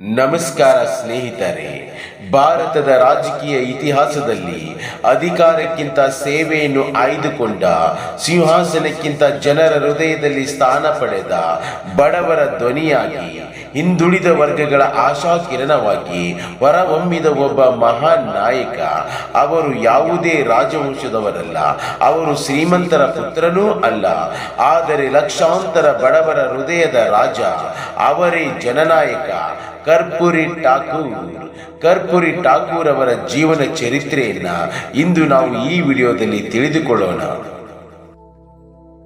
ನಮಸ್ಕಾರ ಸ್ನೇಹಿತರೆ, ಭಾರತದ ರಾಜಕೀಯ ಇತಿಹಾಸದಲ್ಲಿ ಅಧಿಕಾರಕ್ಕಿಂತ ಸೇವೆಯನ್ನು ಆಯ್ದುಕೊಂಡ, ಸಿಂಹಾಸನಕ್ಕಿಂತ ಜನರ ಹೃದಯದಲ್ಲಿ ಸ್ಥಾನ ಪಡೆದ ಬಡವರ ಧ್ವನಿಯಾಗಿ ಹಿಂದುಳಿದ ವರ್ಗಗಳ ಆಶಾ ಕಿರಣವಾಗಿ ಹೊರಹೊಮ್ಮಿದ ಒಬ್ಬ ಮಹಾನ್ ನಾಯಕ. ಅವರು ಯಾವುದೇ ರಾಜವಂಶದವರಲ್ಲ. ಅವರು ಶ್ರೀಮಂತರ ಪುತ್ರನೂ ಅಲ್ಲ. ಆದರೆ ಲಕ್ಷಾಂತರ ಬಡವರ ಹೃದಯದ ರಾಜ. ಅವರೇ ಜನನಾಯಕ. ಕರ್ಪುರಿ ಠಾಕೂರ್. ಕರ್ಪುರಿ ಠಾಕೂರ್ ಅವರ ಜೀವನ ಚರಿತ್ರೆಯನ್ನ ಇಂದು ನಾವು ಈ ವಿಡಿಯೋದಲ್ಲಿ ತಿಳಿದುಕೊಳ್ಳೋಣ.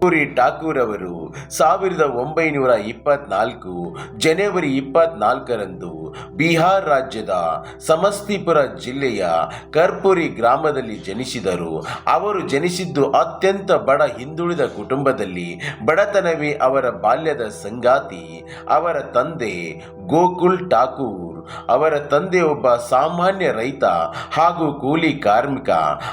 ಕರ್ಪೂರಿ ಠಾಕೂರ್ ಅವರು ಸಾವಿರದ ಒಂಬೈನೂರ ಇಪ್ಪತ್ನಾಲ್ಕು ಜನವರಿ ಇಪ್ಪತ್ನಾಲ್ಕರಂದು ಬಿಹಾರ್ ರಾಜ್ಯದ ಸಮಸ್ತಿಪುರ ಜಿಲ್ಲೆಯ ಕರ್ಪೂರಿ ಗ್ರಾಮದಲ್ಲಿ ಜನಿಸಿದರು. ಅವರು ಜನಿಸಿದ್ದು ಅತ್ಯಂತ ಬಡ ಹಿಂದುಳಿದ ಕುಟುಂಬದಲ್ಲಿ ಬಡತನವೇ ಅವರ ಬಾಲ್ಯದ ಸಂಗಾತಿ. ಅವರ ತಂದೆ ಗೋಕುಲ್ ಠಾಕೂರ್. ಅವರ ತಂದೆ ಒಬ್ಬ ಸಾಮಾನ್ಯ ರೈತ ಹಾಗೂ ಕೂಲಿ ಕಾರ್ಮಿಕ,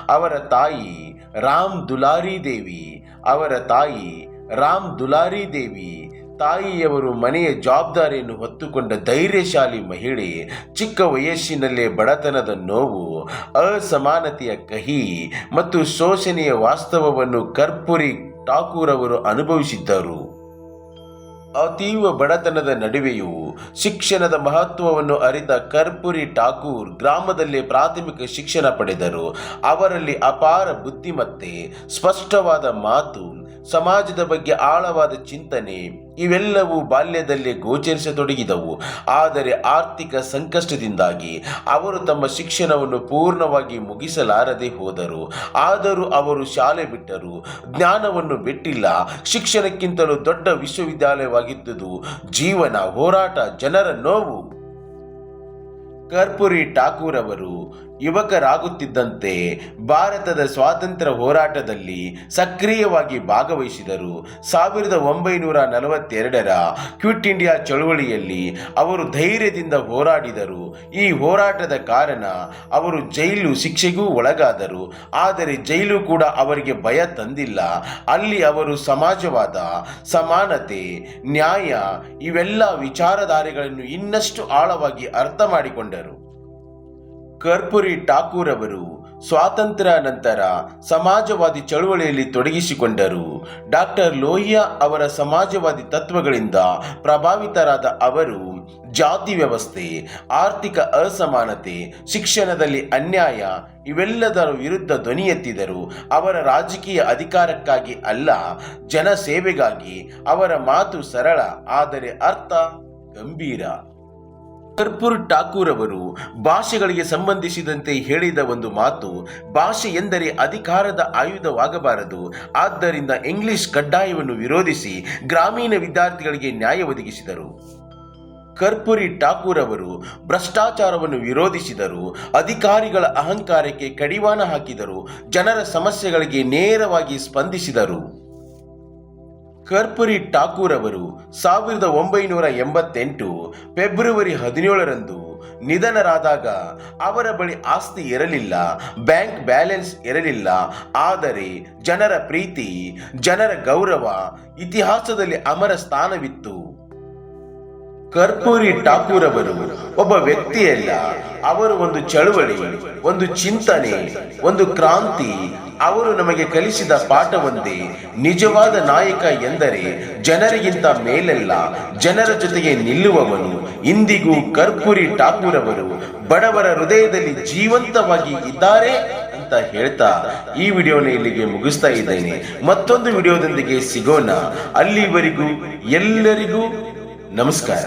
ಅವರ ತಾಯಿ ರಾಮ್ ದುಲಾರಿ ದೇವಿ, ಅವರ ತಾಯಿ ರಾಮ್ ದುಲಾರಿ ದೇವಿ, ತಾಯಿಯವರು ಮನೆಯ ಜವಾಬ್ದಾರಿಯನ್ನು ಹೊತ್ತುಕೊಂಡ ಧೈರ್ಯಶಾಲಿ ಮಹಿಳೆ, ಚಿಕ್ಕ ವಯಸ್ಸಿನಲ್ಲೇ ಬಡತನದ ನೋವು, ಅಸಮಾನತೆಯ ಕಹಿ ಮತ್ತು ಶೋಷಣೆಯ ವಾಸ್ತವವನ್ನು ಕರ್ಪೂರಿ ಠಾಕೂರ್ ಅವರು ಅನುಭವಿಸಿದ್ದರು. ಅತೀವ ಬಡತನದ ನಡುವೆಯೂ ಶಿಕ್ಷಣದ ಮಹತ್ವವನ್ನು ಅರಿತ ಕರ್ಪೂರಿ ಠಾಕೂರ್ ಗ್ರಾಮದಲ್ಲಿ ಪ್ರಾಥಮಿಕ ಶಿಕ್ಷಣ ಪಡೆದರು. ಅವರಲ್ಲಿ ಅಪಾರ ಬುದ್ಧಿಮತ್ತೆ, ಸ್ಪಷ್ಟವಾದ ಮಾತು ಸಮಾಜದ ಬಗ್ಗೆ ಆಳವಾದ ಚಿಂತನೆ ಇವೆಲ್ಲವೂ ಬಾಲ್ಯದಲ್ಲೇ ಗೋಚರಿಸತೊಡಗಿದವು. ಆದರೆ ಆರ್ಥಿಕ ಸಂಕಷ್ಟದಿಂದಾಗಿ ಅವರು ತಮ್ಮ ಶಿಕ್ಷಣವನ್ನು ಪೂರ್ಣವಾಗಿ ಮುಗಿಸಲಾರದೆ ಹೋದರು. ಆದರೂ ಅವರು ಶಾಲೆ ಬಿಟ್ಟರು. ಜ್ಞಾನವನ್ನು ಬಿಟ್ಟಿಲ್ಲ. ಶಿಕ್ಷಣಕ್ಕಿಂತಲೂ ದೊಡ್ಡ ವಿಶ್ವವಿದ್ಯಾಲಯವಾಗಿದ್ದುದು ಜೀವನ ಹೋರಾಟ ಜನರ ನೋವು. ಕರ್ಪೂರಿ ಠಾಕೂರ್ ಅವರು ಯುವಕರಾಗುತ್ತಿದ್ದಂತೆ ಭಾರತದ ಸ್ವಾತಂತ್ರ್ಯ ಹೋರಾಟದಲ್ಲಿ ಸಕ್ರಿಯವಾಗಿ ಭಾಗವಹಿಸಿದರು. ಸಾವಿರದ ಒಂಬೈನೂರ ನಲವತ್ತೆರಡರ ಕ್ವಿಟ್ ಇಂಡಿಯಾ ಚಳುವಳಿಯಲ್ಲಿ ಅವರು ಧೈರ್ಯದಿಂದ ಹೋರಾಡಿದರು. ಈ ಹೋರಾಟದ ಕಾರಣ ಅವರು ಜೈಲು ಶಿಕ್ಷೆಗೂ ಒಳಗಾದರು. ಆದರೆ ಜೈಲು ಕೂಡ ಅವರಿಗೆ ಭಯ ತಂದಿಲ್ಲ. ಅಲ್ಲಿ ಅವರು ಸಮಾಜವಾದ ಸಮಾನತೆ, ನ್ಯಾಯ ಇವೆಲ್ಲ ವಿಚಾರಧಾರೆಗಳನ್ನು ಇನ್ನಷ್ಟು ಆಳವಾಗಿ ಅರ್ಥ ಮಾಡಿಕೊಂಡರು. ಕರ್ಪೂರಿ ಠಾಕೂರ್ ಅವರು ಸ್ವಾತಂತ್ರ್ಯ ನಂತರ ಸಮಾಜವಾದಿ ಚಳುವಳಿಯಲ್ಲಿ ತೊಡಗಿಸಿಕೊಂಡರು. ಡಾಕ್ಟರ್ ಲೋಹಿಯಾ ಅವರ ಸಮಾಜವಾದಿ ತತ್ವಗಳಿಂದ ಪ್ರಭಾವಿತರಾದ ಅವರು ಜಾತಿ ವ್ಯವಸ್ಥೆ, ಆರ್ಥಿಕ ಅಸಮಾನತೆ, ಶಿಕ್ಷಣದಲ್ಲಿ ಅನ್ಯಾಯ ಇವೆಲ್ಲದರ ವಿರುದ್ಧ ಧ್ವನಿ ಎತ್ತಿದರು. ಅವರ ರಾಜಕೀಯ ಅಧಿಕಾರಕ್ಕಾಗಿ ಅಲ್ಲ, ಜನಸೇವೆಗಾಗಿ ಅವರ ಮಾತು ಸರಳ, ಆದರೆ ಅರ್ಥ ಗಂಭೀರ. ಕರ್ಪೂರ್ ಠಾಕೂರ್ ಅವರು ಭಾಷೆಗಳಿಗೆ ಸಂಬಂಧಿಸಿದಂತೆ ಹೇಳಿದ ಒಂದು ಮಾತು, ಭಾಷೆ ಎಂದರೆ ಅಧಿಕಾರದ ಆಯುಧವಾಗಬಾರದು, ಆದ್ದರಿಂದ ಇಂಗ್ಲಿಷ್ ಕಡ್ಡಾಯವನ್ನು ವಿರೋಧಿಸಿ ಗ್ರಾಮೀಣ ವಿದ್ಯಾರ್ಥಿಗಳಿಗೆ ನ್ಯಾಯ ಒದಗಿಸಿದರು. ಕರ್ಪುರಿ ಠಾಕೂರ್ ಅವರು ಭ್ರಷ್ಟಾಚಾರವನ್ನು ವಿರೋಧಿಸಿದರು, ಅಧಿಕಾರಿಗಳ ಅಹಂಕಾರಕ್ಕೆ ಕಡಿವಾಣ ಹಾಕಿದರು, ಜನರ ಸಮಸ್ಯೆಗಳಿಗೆ ನೇರವಾಗಿ ಸ್ಪಂದಿಸಿದರು. ಕರ್ಪೂರಿ ಠಾಕೂರ್ ಅವರು ಸಾವಿರದ ಒಂಬೈನೂರ ಎಂಬತ್ತೆಂಟು ಫೆಬ್ರವರಿ ಹದಿನೇಳರಂದು ನಿಧನರಾದಾಗ ಅವರ ಬಳಿ ಆಸ್ತಿ ಇರಲಿಲ್ಲ, ಬ್ಯಾಂಕ್ ಬ್ಯಾಲೆನ್ಸ್ ಇರಲಿಲ್ಲ. ಆದರೆ ಜನರ ಪ್ರೀತಿ, ಜನರ ಗೌರವ ಇತಿಹಾಸದಲ್ಲಿ ಅಮರ ಸ್ಥಾನವಿತ್ತು. ಕರ್ಪೂರಿ ಠಾಕೂರ್ ಅವರು ಒಬ್ಬ ವ್ಯಕ್ತಿಯಲ್ಲ. ಅವರು ಒಂದು ಚಳುವಳಿ, ಒಂದು ಚಿಂತನೆ, ಒಂದು ಕ್ರಾಂತಿ. ಅವರು ನಮಗೆ ಕಲಿಸಿದ ಪಾಠವೊಂದೇ ನಿಜವಾದ ನಾಯಕ ಎಂದರೆ ಜನರಿಗಿಂತ ಮೇಲೆಲ್ಲ, ಜನರ ಜೊತೆಗೆ ನಿಲ್ಲುವವನು. ಇಂದಿಗೂ ಕರ್ಪೂರಿ ಠಾಕೂರ್ ಅವರು ಬಡವರ ಹೃದಯದಲ್ಲಿ ಜೀವಂತವಾಗಿ ಇದ್ದಾರೆ ಅಂತ ಹೇಳ್ತಾ ಈ ವಿಡಿಯೋನ ಇಲ್ಲಿಗೆ ಮುಗಿಸ್ತಾ ಇದ್ದೇನೆ. ಮತ್ತೊಂದು ವಿಡಿಯೋದೊಂದಿಗೆ ಸಿಗೋಣ. ಅಲ್ಲಿವರೆಗೂ ಎಲ್ಲರಿಗೂ ನಮಸ್ಕಾರ